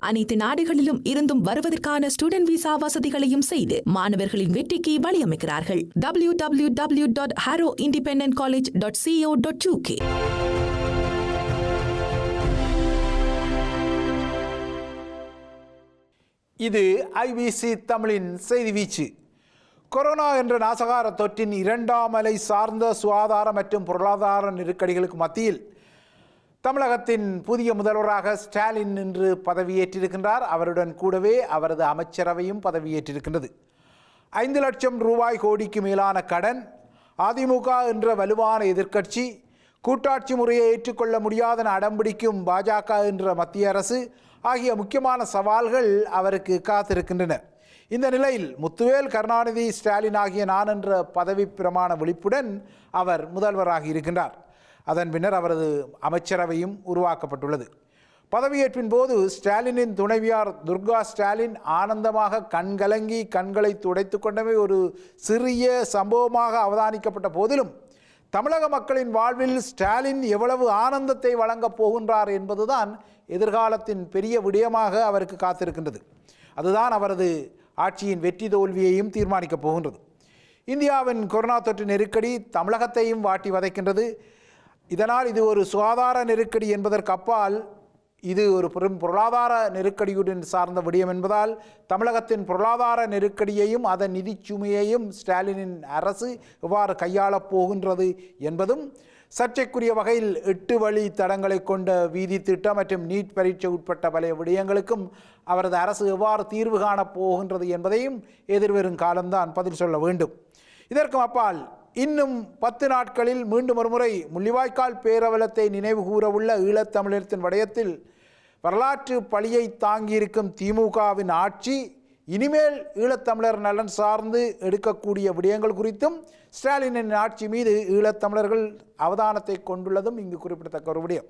அனைத்து நாடுகளிலும் இருந்தும் வருவதற்கான ஸ்டூடெண்ட் விசா வசதிகளையும் செய்து மாணவர்களின் வெற்றிக்கு வழியமைக்கிறார்கள். W W W dot Harrow independent college dot C O dot K IBC தமிழின் செய்தி வீச்சு. கொரோனா என்ற நாசகார தொற்றின் இரண்டாம் அலை சார்ந்த சுகாதார மற்றும் பொருளாதார நெருக்கடிகளுக்கு மத்தியில் தமிழகத்தின் புதிய முதல்வராக ஸ்டாலின் இன்று பதவியேற்றிருக்கின்றார். அவருடன் கூடவே அவரது அமைச்சரவையும் பதவியேற்றிருக்கின்றது. ஐந்து லட்சம் ரூபாய் கோடிக்கு மேலான கடன் அதிமுக என்ற வலுவான எதிர்க்கட்சி கூட்டாட்சி முறையை ஏற்றுக்கொள்ள முடியாத அடம்பிடிக்கும் பாஜக என்ற மத்திய அரசு ஆகிய முக்கியமான சவால்கள் அவருக்கு காத்திருக்கின்றன. இந்த நிலையில் முத்துவேல் கருணாநிதி ஸ்டாலின் ஆகிய நான் என்ற பதவி பிரமாண விழிப்புடன் அவர் முதல்வராகி இருக்கின்றார். அதன் பின்னர் அவரது அமைச்சரவையும் உருவாக்கப்பட்டுள்ளது. பதவியேற்பின் போது ஸ்டாலினின் துணைவியார் துர்கா ஸ்டாலின் ஆனந்தமாக கண்கலங்கி கண்களை துடைத்து கொண்டவை ஒரு சிறிய சம்பவமாக அவதானிக்கப்பட்ட போதிலும் தமிழக மக்களின் வாழ்வில் ஸ்டாலின் எவ்வளவு ஆனந்தத்தை வழங்கப் போகின்றார் என்பதுதான் எதிர்காலத்தின் பெரிய விடயமாக அவருக்கு காத்திருக்கின்றது. அதுதான் அவரது ஆட்சியின் வெற்றி தோல்வியையும் தீர்மானிக்கப் போகின்றது. இந்தியாவின் கொரோனா தொற்று நெருக்கடி தமிழகத்தையும் வாட்டி வதைக்கின்றது. இதனால் இது ஒரு சுகாதார நெருக்கடி என்பதற்கு அப்பால் இது ஒரு பெரும் பொருளாதார நெருக்கடியுடன் சார்ந்த விடயம் என்பதால் தமிழகத்தின் பொருளாதார நெருக்கடியையும் அதன் நிதிச் சுமையையும் ஸ்டாலினின் அரசு எவ்வாறு கையாளப் போகின்றது என்பதும் சர்ச்சைக்குரிய வகையில் எட்டு வழி தடங்களை கொண்ட வீதி திட்டம் மற்றும் நீட் பரீட்சை உட்பட்ட பல விடயங்களுக்கும் அவரது அரசு எவ்வாறு தீர்வு காணப் போகின்றது என்பதையும் எதிர்வரும் காலம்தான் பதில் சொல்ல வேண்டும். இதற்கும் அப்பால் இன்னும் பத்து நாட்களில் மீண்டும் ஒருமுறை முள்ளிவாய்க்கால் பேரவலத்தை நினைவு கூறவுள்ள ஈழத்தமிழத்தின் வடயத்தில் வரலாற்று பழியை தாங்கியிருக்கும் திமுகவின் ஆட்சி இனிமேல் ஈழத்தமிழர் நலன் சார்ந்து எடுக்கக்கூடிய விடயங்கள் குறித்தும் ஸ்டாலினின் ஆட்சி மீது ஈழத்தமிழர்கள் அவதானத்தை கொண்டுள்ளதும் இங்கு குறிப்பிடத்தக்க ஒரு விடயம்.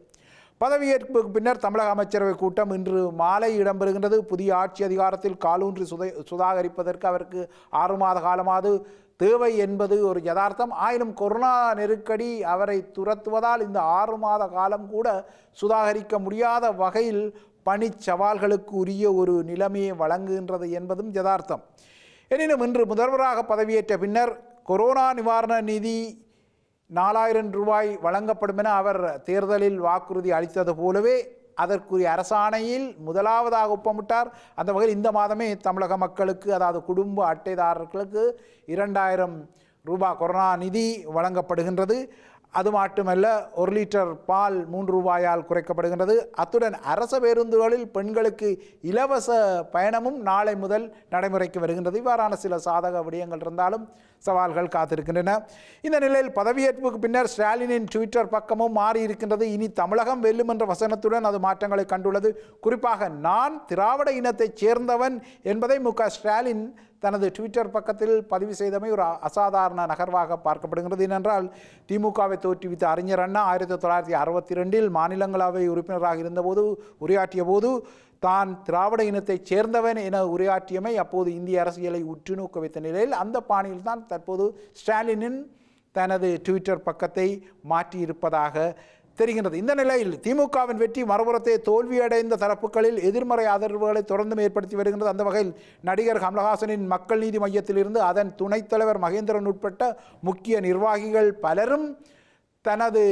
பதவியேற்புக்கு பின்னர் தமிழக அமைச்சரவை கூட்டம் இன்று மாலை இடம்பெறுகின்றது. புதிய ஆட்சி அதிகாரத்தில் காலூன்றி சுதை சுதாகரிப்பதற்கு அவருக்கு ஆறு மாத காலமாவது தேவை என்பது ஒரு யதார்த்தம். ஆயினும் கொரோனா நெருக்கடி அவரை துரத்துவதால் இந்த ஆறு மாத காலம் கூட சுதாகரிக்க முடியாத வகையில் பணிச் சவால்களுக்கு உரிய ஒரு நிலைமையை வழங்குகின்றது என்பதும் யதார்த்தம். எனினும் இன்று முதல்வராக பதவியேற்ற பின்னர் கொரோனா நிவாரண நிதி நாலாயிரம் ரூபாய் வழங்கப்படும் என அவர் தேர்தலில் வாக்குறுதி அளித்தது போலவே அதற்குரிய அரசாணையில் முதலாவதாக ஒப்பமிட்டார். அந்த வகையில் இந்த மாதமே தமிழக மக்களுக்கு அதாவது குடும்ப அட்டைதாரர்களுக்கு இரண்டாயிரம் ரூபாய் கொரோனா நிதி வழங்கப்படுகின்றது. அது மட்டுமல்ல ஒரு லிட்டர் பால் மூன்று ரூபாயால் குறைக்கப்படுகின்றது. அத்துடன் அரச பேருந்துகளில் பெண்களுக்கு இலவச பயணமும் நாளை முதல் நடைமுறைக்கு வருகின்றது. இவ்வாறான சில சாதக விடயங்கள் இருந்தாலும் சவால்கள் காத்திருக்கின்றன. இந்த நிலையில் பதவியேற்புக்கு பின்னர் ஸ்டாலினின் ட்விட்டர் பக்கமும் மாறி இருக்கின்றது. இனி தமிழகம் வெல்லும் என்ற வசனத்துடன் அது மாற்றங்களை கண்டுள்ளது. குறிப்பாக நான் திராவிட இனத்தைச் சேர்ந்தவன் என்பதை மு. ஸ்டாலின் தனது ட்விட்டர் பக்கத்தில் பதிவு செய்தமை ஒரு அசாதாரண நகர்வாக பார்க்கப்படுகிறது. ஏனென்றால் திமுகவை தோற்றுவித்த அறிஞர் அண்ணா ஆயிரத்தி தொள்ளாயிரத்தி அறுபத்தி ரெண்டில் மாநிலங்களவை உறுப்பினராக இருந்தபோது உரையாற்றிய போது தான் திராவிட இனத்தைச் சேர்ந்தவன் என உரையாற்றியமை அப்போது இந்திய அரசியலை உற்று நோக்க வைத்த நிலையில் அந்த பாணியில் தான் தற்போது ஸ்டாலினின் தனது ட்விட்டர் பக்கத்தை மாற்றியிருப்பதாக தெரிகின்றது. இந்த நிலையில் திமுகவின் வெற்றி மறுபுறத்தை தோல்வியடைந்த தரப்புகளில் எதிர்மறை ஆதரவுகளை தொடர்ந்தும் ஏற்படுத்தி வருகின்றது. அந்த வகையில் நடிகர் கமலஹாசனின் மக்கள் நீதி மையத்திலிருந்து அதன் துணைத் தலைவர் மகேந்திரன் உட்பட்ட முக்கிய நிர்வாகிகள் பலரும் தனது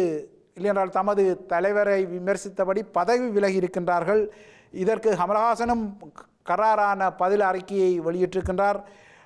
இல்லையென்றால் தமது தலைவரை விமர்சித்தபடி பதவி விலகி இருக்கின்றார்கள். இதற்கு கமலஹாசனும் கராரான பதில் அறிக்கையை வெளியிட்டிருக்கின்றார்.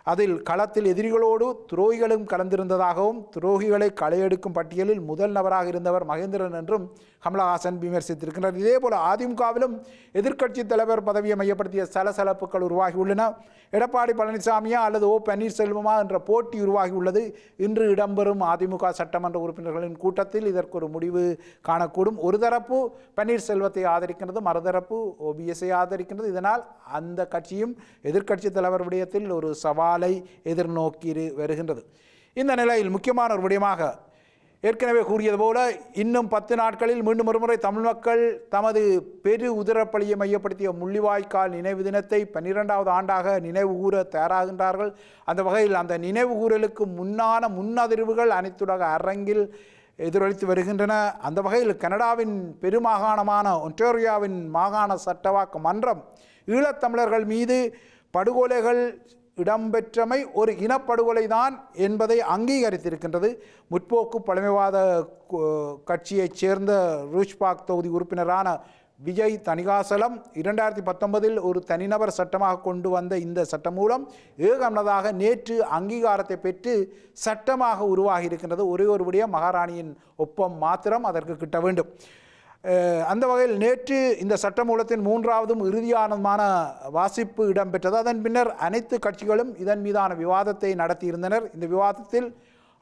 அதில் களத்தில் எதிரிகளோடு துரோகிகளும் கலந்திருந்ததாகவும் துரோகிகளை களையெடுக்கும் பட்டியலில் முதல் நபராக இருந்தவர் மகேந்திரன் என்றும் கமலஹாசன் விமர்சித்திருக்கின்றார் இதேபோல அதிமுகவிலும் எதிர்க்கட்சி தலைவர் பதவியை மையப்படுத்திய சலசலப்புகள் உருவாகியுள்ளன. எடப்பாடி பழனிசாமியா அல்லது ஓ பன்னீர்செல்வமா என்ற போட்டி உருவாகியுள்ளது. இன்று இடம்பெறும் அதிமுக சட்டமன்ற உறுப்பினர்களின் கூட்டத்தில் இதற்கு ஒரு முடிவு காணக்கூடும். ஒரு தரப்பு பன்னீர்செல்வத்தை ஆதரிக்கின்றது மறுதரப்பு ஓபிஎஸ்ஐ ஆதரிக்கின்றது. இதனால் அந்த கட்சியும் எதிர்க்கட்சி தலைவர் விடயத்தில் ஒரு சவால் எதிர்நோக்கி வருகின்றது. இந்த நிலையில் முக்கியமான ஒரு விடயமாக ஏற்கனவே கூறியது போல இன்னும் பத்து நாட்களில் மீண்டும் ஒருமுறை தமிழ் மக்கள் தமது பெரு உதிரப்பள்ளியை மையப்படுத்திய முள்ளிவாய்க்கால் நினைவு தினத்தை பன்னிரெண்டாவது ஆண்டாக நினைவு கூற தயாராகின்றார்கள். அந்த வகையில் அந்த நினைவு கூறலுக்கு முன்னான முன்னதிர்வுகள் அனைத்துலக அரங்கில் எதிரொலித்து வருகின்றன. அந்த வகையில் கனடாவின் பெருமாகாணமான ஒன்டோரியாவின் மாகாண சட்டவாக்க மன்றம் ஈழத்தமிழர்கள் மீது படுகொலைகள் இடம்பெற்றமை ஒரு இனப்படுகொலை தான் என்பதை அங்கீகரித்திருக்கின்றது. முற்போக்கு பழமைவாத கட்சியைச் சேர்ந்த ரூஷ்பாக் தொகுதி உறுப்பினரான விஜய் தணிகாசலம் இரண்டாயிரத்தி பத்தொன்பதில் ஒரு தனிநபர் சட்டமாக கொண்டு வந்த இந்த சட்டம் மூலம் ஏகமனதாக நேற்று அங்கீகாரத்தை பெற்று சட்டமாக உருவாகி இருக்கின்றது ஒரே ஒரு விடயம் மகாராணியின் ஒப்பம் மாத்திரம் அதற்கு கிட்ட வேண்டும். அந்த வகையில் நேற்று இந்த சட்டமூலத்தின் மூன்றாவதும் இறுதியானதுமான வாசிப்பு இடம்பெற்றது. அதன் பின்னர் அனைத்து கட்சிகளும் இதன் மீதான விவாதத்தை நடத்தியிருந்தனர். இந்த விவாதத்தில்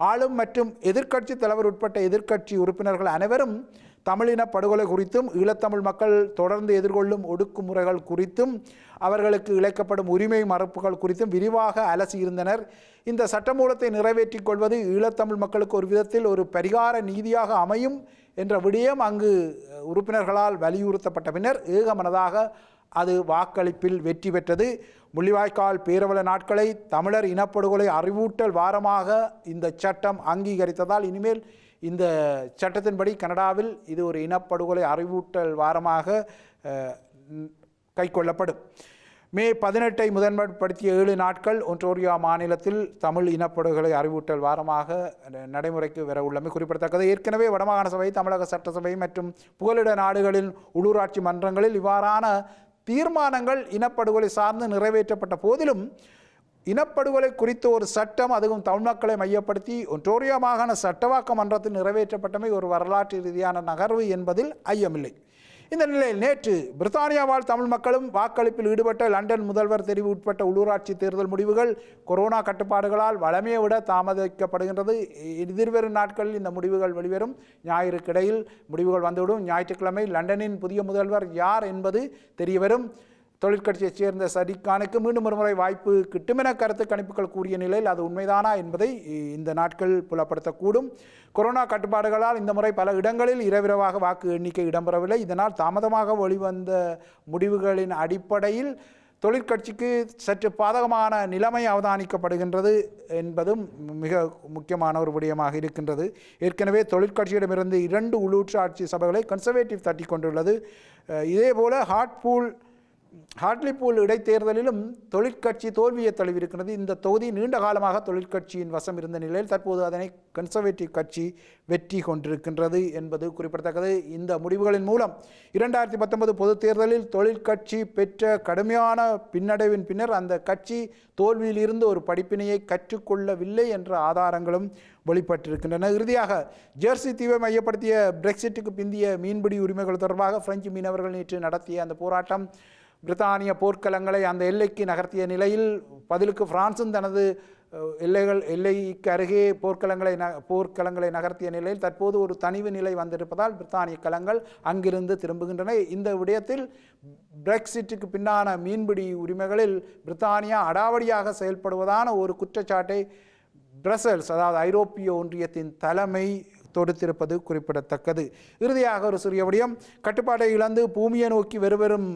ஆளும் மற்றும் எதிர்க்கட்சி தலைவர் உட்பட்ட எதிர்க்கட்சி உறுப்பினர்கள் அனைவரும் தமிழின படுகொலை குறித்தும் ஈழத்தமிழ் மக்கள் தொடர்ந்து எதிர்கொள்ளும் ஒடுக்குமுறைகள் குறித்தும் அவர்களுக்கு இழைக்கப்படும் உரிமை மறுப்புகள் குறித்தும் விரிவாக அலசியிருந்தனர். இந்த சட்டமூலத்தை நிறைவேற்றிக் கொள்வது ஈழத்தமிழ் மக்களுக்கு ஒரு விதத்தில் ஒரு பரிகார நீதியாக அமையும். என்ற விடயம் அங்கு உறுப்பினர்களால் வலியுறுத்தப்பட்ட பின்னர் ஏகமனதாக அது வாக்களிப்பில் வெற்றி பெற்றது. முள்ளிவாய்க்கால் பேரவல நாட்களை தமிழர் இனப்படுகொலை அறிவூட்டல் வாரமாக இந்த சட்டம் அங்கீகரித்ததால் இனிமேல் இந்த சட்டத்தின்படி கனடாவில் இது ஒரு இனப்படுகொலை அறிவூட்டல் வாரமாக கைக்கொள்ளப்படும். மே பதினெட்டை முதன்மைப்படுத்திய ஏழு நாட்கள் ஒன்டோரியா மாநிலத்தில் தமிழ் இனப்படுகொலை அறிவூட்டல் வாரமாக நடைமுறைக்கு வர உள்ளமை குறிப்பிடத்தக்கது. ஏற்கனவே வடமாகாண சபை தமிழக சட்டசபை மற்றும் புகலிட நாடுகளின் உள்ளூராட்சி மன்றங்களில் இவ்வாறான தீர்மானங்கள் இனப்படுகொலை சார்ந்து நிறைவேற்றப்பட்ட போதிலும் இனப்படுகொலை குறித்த ஒரு சட்டம் அதுவும் தமிழ் மக்களை மையப்படுத்தி ஒன்டோரியா மாகாண சட்டவாக்க மன்றத்தில் நிறைவேற்றப்பட்டமை ஒரு வரலாற்று ரீதியான நகர்வு என்பதில் ஐயமில்லை. இந்த நிலையில் நேற்று பிரித்தானியா வாழ் தமிழ் மக்களும் வாக்களிப்பில் ஈடுபட்ட லண்டன் முதல்வர் தெரிவு உட்பட்ட உள்ளூராட்சி தேர்தல் முடிவுகள் கொரோனா கட்டுப்பாடுகளால் வளமையை விட தாமதிக்கப்படுகின்றது. எதிர்வரும் நாட்களில் இந்த முடிவுகள் வெளிவரும். ஞாயிற்றுக்கிடையில் முடிவுகள் வந்துவிடும். ஞாயிற்றுக்கிழமை லண்டனின் புதிய முதல்வர் யார் என்பது தெரியவரும். தொழிற்கட்சியைச் சேர்ந்த சதிக்கானுக்கு மீண்டும் ஒருமுறை வாய்ப்பு வாய்ப்பு கிட்டுமென கருத்து கணிப்புகள் கூறிய நிலையில் அது உண்மைதானா என்பதை இந்த நாட்கள் புலப்படுத்தக்கூடும். கொரோனா கட்டுப்பாடுகளால் இந்த முறை பல இடங்களில் இரவிரவாக வாக்கு எண்ணிக்கை இடம்பெறவில்லை. இதனால் தாமதமாக வெளிவந்த முடிவுகளின் அடிப்படையில் தொழிற்கட்சிக்கு சற்று பாதகமான நிலைமை அவதானிக்கப்படுகின்றது என்பதும் மிக முக்கியமான ஒரு விடயமாக இருக்கின்றது. ஏற்கனவே தொழிற்கட்சியிடமிருந்து இரண்டு உள்ளூற்றாட்சி சபைகளை கன்சர்வேட்டிவ் தட்டி கொண்டுள்ளது. அஹ் இதேபோல ஹார்ட்பூல் ஹாட்லிபூல் இடைத்தேர்தலிலும் தொழிற்கட்சி தோல்வியை தழுவியிருக்கிறது. இந்த தொகுதி நீண்ட காலமாக தொழிற்கட்சியின் வசம் இருந்த நிலையில் தற்போது அதனை கன்சர்வேட்டிவ் கட்சி வெற்றி கொண்டிருக்கின்றது என்பது குறிப்பிடத்தக்கது. இந்த முடிவுகளின் மூலம் இரண்டாயிரத்தி பத்தொன்பது பொதுத் தேர்தலில் தொழிற்கட்சி பெற்ற கடுமையான பின்னடைவின் பின்னர் அந்த கட்சி தோல்வியிலிருந்து ஒரு படிப்பினையை கற்றுக்கொள்ளவில்லை என்ற ஆதாரங்களும் வெளிப்பட்டிருக்கின்றன. இறுதியாக ஜெர்சி தீவை மையப்படுத்திய பிரெக்சிட்டுக்கு பிந்திய மீன்பிடி உரிமைகள் தொடர்பாக பிரெஞ்சு மீனவர்கள் நேற்று நடத்திய அந்த போராட்டம் பிரித்தானிய போர்க்களங்களை அந்த எல்லைக்கு நகர்த்திய நிலையில் பதிலுக்கு பிரான்சும் தனது எல்லைகள் எல்லைக்கு அருகே போர்க்களங்களை ந போர்க்களங்களை நகர்த்திய நிலையில் தற்போது ஒரு தனிவு நிலை வந்திருப்பதால் பிரித்தானிய களங்கள் அங்கிருந்து திரும்புகின்றன. இந்த விடயத்தில் பிரெக்சிட்டுக்கு பின்னான மீன்பிடி உரிமைகளில் பிரித்தானியா அடாவடியாக செயல்படுவதான ஒரு குற்றச்சாட்டை பிரசல்ஸ் அதாவது ஐரோப்பிய ஒன்றியத்தின் தலைமை தொடுத்திருப்பது குறிப்பிடத்தக்கது. இறுதியாக ஒரு சிறிய விடயம் கட்டுப்பாட்டை இழந்து பூமியை நோக்கி வெறுவெறும்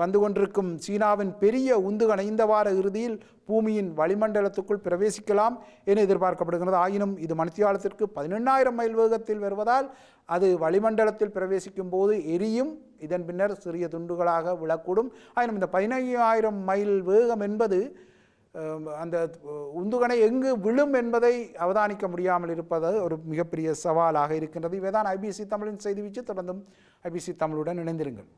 வந்து கொண்டிருக்கும் சீனாவின் பெரிய உந்துகணை இந்த வார இறுதியில் பூமியின் வளிமண்டலத்துக்குள் பிரவேசிக்கலாம் என எதிர்பார்க்கப்படுகிறது. ஆயினும் இது மணித்தியாலத்திற்கு பதினெண்ணாயிரம் மைல் வேகத்தில் வருவதால் அது வளிமண்டலத்தில் பிரவேசிக்கும் போது எரியும். இதன் பின்னர் சிறிய துண்டுகளாக விழக்கூடும். ஆயினும் இந்த பதினையாயிரம் மைல் வேகம் என்பது அந்த உந்துகணை எங்கு விழும் என்பதை அவதானிக்க முடியாமல் இருப்பது ஒரு மிகப்பெரிய சவாலாக இருக்கின்றது. இவைதான் ஐபிசி தமிழின் செய்தி வீச்சு. தொடர்ந்தும் ஐபிசி தமிழுடன் இணைந்திருங்கள்.